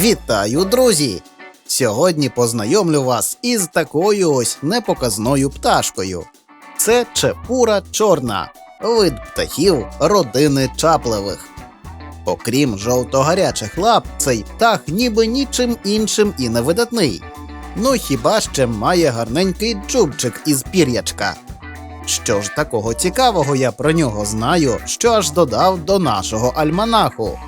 Вітаю, друзі! Сьогодні познайомлю вас із такою ось непоказною пташкою. Це чепура чорна, вид птахів родини чаплевих. Окрім жовто-гарячих лап, цей птах ніби нічим іншим і не видатний. Ну хіба ще має гарненький джубчик із пір'ячка. Що ж такого цікавого я про нього знаю, що аж додав до нашого альманаху.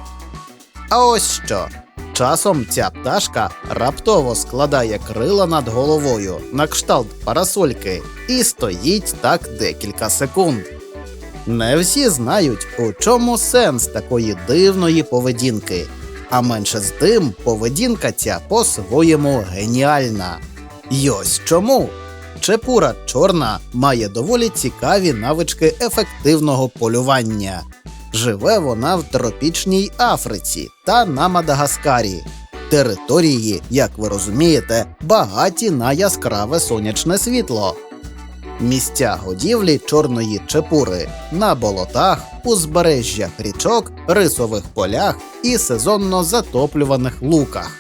А ось що. Часом ця пташка раптово складає крила над головою на кшталт парасольки і стоїть так декілька секунд. Не всі знають, у чому сенс такої дивної поведінки, а менше з тим поведінка ця по-своєму геніальна. І ось чому. Чепура чорна має доволі цікаві навички ефективного полювання. Живе вона в тропічній Африці та на Мадагаскарі. Території, як ви розумієте, багаті на яскраве сонячне світло. Місця годівлі чорної чепури на болотах, узбережжях річок, рисових полях і сезонно затоплюваних луках.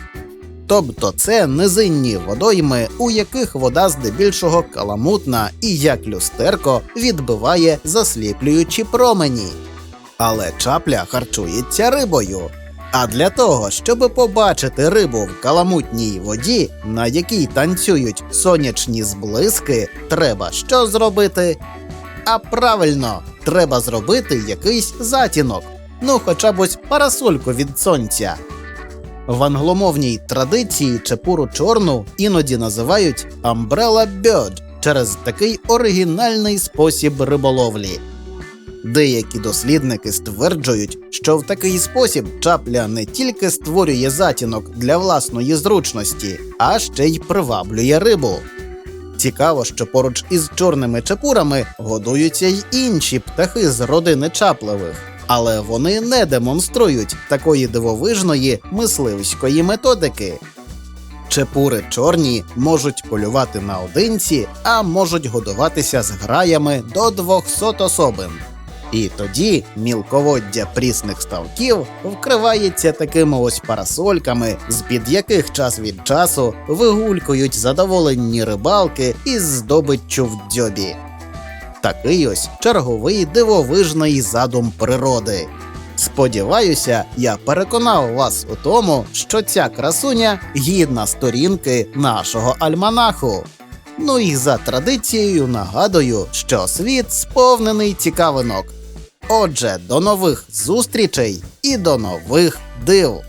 Тобто це низинні водойми, у яких вода здебільшого каламутна і як люстерко відбиває засліплюючі промені. Але чапля харчується рибою. А для того, щоб побачити рибу в каламутній воді, на якій танцюють сонячні зблиски, треба що зробити? А правильно, треба зробити якийсь затінок, ну хоча б ось парасольку від сонця. В англомовній традиції чепуру чорну іноді називають Umbrella Bird через такий оригінальний спосіб риболовлі. Деякі дослідники стверджують, що в такий спосіб чапля не тільки створює затінок для власної зручності, а ще й приваблює рибу. Цікаво, що поруч із чорними чепурами годуються й інші птахи з родини чаплевих, але вони не демонструють такої дивовижної мисливської методики. Чепури чорні можуть полювати наодинці, а можуть годуватися з граями до 200 особин. І тоді мілководдя прісних ставків вкривається такими ось парасольками, з-під яких час від часу вигулькують задоволені рибалки із здобиччю в дзьобі. Такий ось черговий дивовижний задум природи. Сподіваюся, я переконав вас у тому, що ця красуня гідна сторінки нашого альманаху. Ну і за традицією нагадую, що світ сповнений цікавинок. Отже, до нових зустрічей і до нових див!